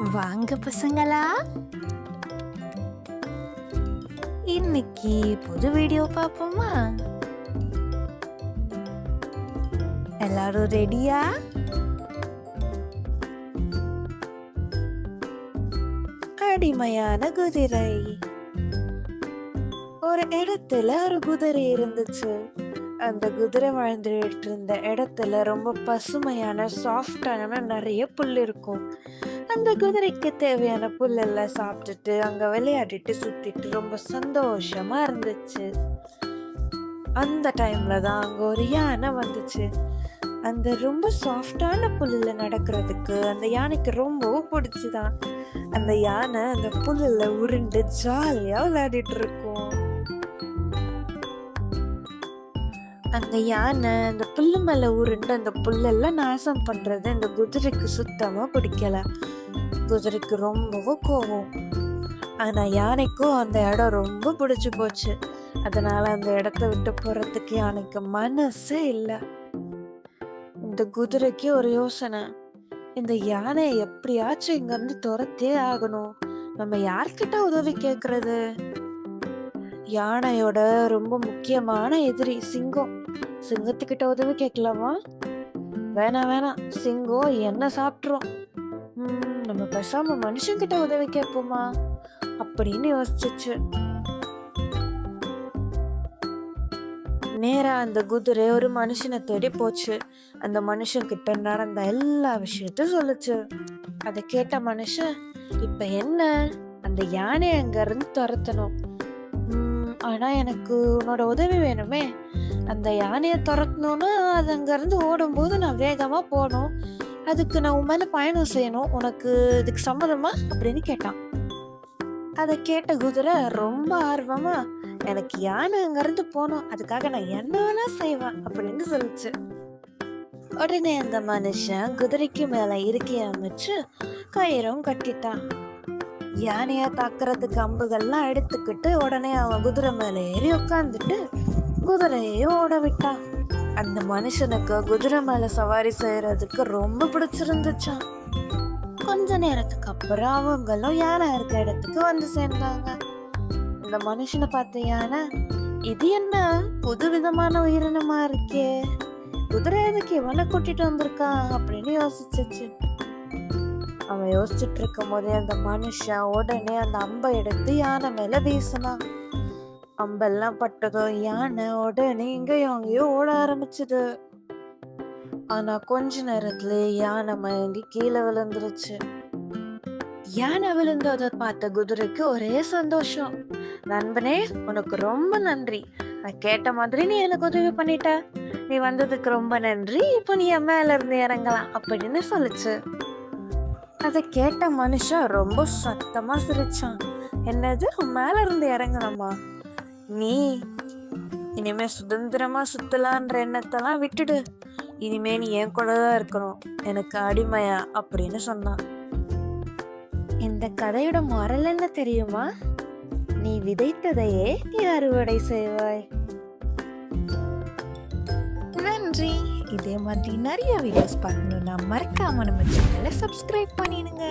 வாங்க பசங்களா. இன்னைக்கு புது வீடியோ பார்ப்போமா? எல்லாரும் ரெடியா அடிமையான குதிரை. ஒரு இடத்துல ஒரு குதிரை இருந்துச்சு. அந்த குதிரை வாழ்ந்துட்டு இருந்த இடத்துல ரொம்ப பசுமையான சாஃப்டான நிறைய புல் இருக்கும். அந்த குதிரைக்கு தேவையான புல்லெல்லாம் சாப்பிட்டுட்டு அங்க விளையாடிட்டு சுத்திட்டு ரொம்ப சந்தோஷமா இருந்துச்சு. அந்த டைம்ல தான் அங்க ஒரு யானை வந்துச்சு. அந்த ரொம்ப சாஃப்டான புல்ல நடக்கிறதுக்கு அந்த யானைக்கு ரொம்ப பிடிச்சுதான். அந்த யானை அந்த புல்லில் உருண்டு ஜாலியா விளையாடிட்டு இருக்கும். அந்த யானை அந்த புல்லு மேலே உருண்டு அந்த புல்லெல்லாம் நாசம் பண்ணுறது அந்த குதிரைக்கு சுத்தமாக பிடிக்கல. குதிரைக்கு ரொம்பவும் கோவம். ஆனால் யானைக்கும் அந்த இடம் ரொம்ப பிடிச்சி போச்சு. அதனால அந்த இடத்த விட்டு போகிறதுக்கு யானைக்கு மனசே இல்லை. இந்த குதிரைக்கு ஒரு யோசனை. இந்த யானையை எப்படியாச்சும் இங்கேருந்து துரத்தே ஆகணும். நம்ம யார்கிட்ட உதவி கேட்குறது யானையோட ரொம்ப முக்கியமான எதிரி சிங்கம். சிங்கத்துக்கிட்ட உதவி கேட்கலாமா? வேணாம் வேணாம். சிங்கம் என்ன சாப்பிட்றோம் நம்ம பேசாம மனுஷங்கிட்ட உதவி கேட்போமா? அப்படின்னு யோசிச்சுச்சு. நேரா அந்த குதிரை ஒரு மனுஷனை தேடி போச்சு. அந்த மனுஷன் கிட்ட நடந்த எல்லா விஷயத்தையும் சொல்லுச்சு. அதை கேட்ட மனுஷன் இப்ப என்ன? அந்த யானையை அங்க இருந்து துரத்தணும். உம், ஆனா எனக்கு உன்னோட உதவி வேணுமே. அந்த யானையை துரத்தணும்னா அது அங்கேருந்து ஓடும்போது நான் வேகமாக போகணும் அதுக்கு நான் உன் மேலே பயணம் செய்யணும். உனக்கு இதுக்கு சம்மதமா? அப்படின்னு கேட்டான். அதை கேட்ட குதிரை ரொம்ப ஆர்வமா எனக்கு யானை அங்கேருந்து போனோம் போகணும். அதுக்காக நான் என்ன வேணா செய்வேன்? அப்படின்னு சொல்லிச்சு. உடனே அந்த மனுஷன் குதிரைக்கு மேல இருக்கி அமைச்சு கயிறும் கட்டிட்டான். யானையை தாக்குறதுக்கு அம்புகள்லாம் எடுத்துக்கிட்டு உடனே அவன் குதிரை மேல ஏறி உட்காந்துட்டு குதிரையை ஓட விட்டான் அந்த மனுஷனுக்கு குதிரை மேல சவாரி செய்யறதுக்கு ரொம்ப பிடிச்சிருந்துச்சான் கொஞ்ச நேரத்துக்கு அப்புறம் அவங்களும் யானை இருக்க இடத்துக்கு வந்து சேர்ந்தாங்க. இந்த மனுஷனை பார்த்த யானை இது என்ன? புது விதமான உயிரினமா இருக்கே. குதிரை எதுக்கு இவனை கூட்டிட்டு வந்திருக்கான்? அப்படின்னு யோசிச்சிச்சு. அவன் யோசிச்சுட்டு இருக்கும் போதே அந்த மனுஷன் உடனே அந்த அம்பை எடுத்து யானை மேல வீசினான். அம்பெல்லாம் பட்டதும் யானை உடனே இங்கேயும் அங்கேயும் ஓட ஆரம்பிச்சது. ஆனா கொஞ்ச நேரத்துல யானை மயங்கி கீழே விழுந்துருச்சு. யானை விழுந்ததை பார்த்த குதிரைக்கு ஒரே சந்தோஷம். நண்பனே உனக்கு ரொம்ப நன்றி. நான் கேட்ட மாதிரி நீ எனக்கு உதவி பண்ணிட்ட. நீ வந்ததுக்கு ரொம்ப நன்றி. இப்போ நீ என் மேல இருந்து இறங்கலாம் அப்படின்னு சொல்லுச்சு. அதை கேட்ட மனுஷன் ரொம்ப சத்தமா சிரிச்சான். என்னது? மேல இருந்து இறங்கலாமா? நீ இனிமே சுதந்திரமா சுத்தலான்ற எண்ணத்தெல்லாம் விட்டுடு. இனிமே நீ என் கூட தான் இருக்கணும். எனக்கு அடிமையா அப்படின்னு சொன்னான். இந்த கதையோட மரல் என்ன தெரியுமா? நீ விதைத்ததையே நீ அறுவடை செய்வாய். நன்றி. இதே மாதிரி நிறைய வீடியோஸ் பார்க்கணும்னா மறக்காம நம்ம சேனலை சப்ஸ்கிரைப் பண்ணிடுங்க.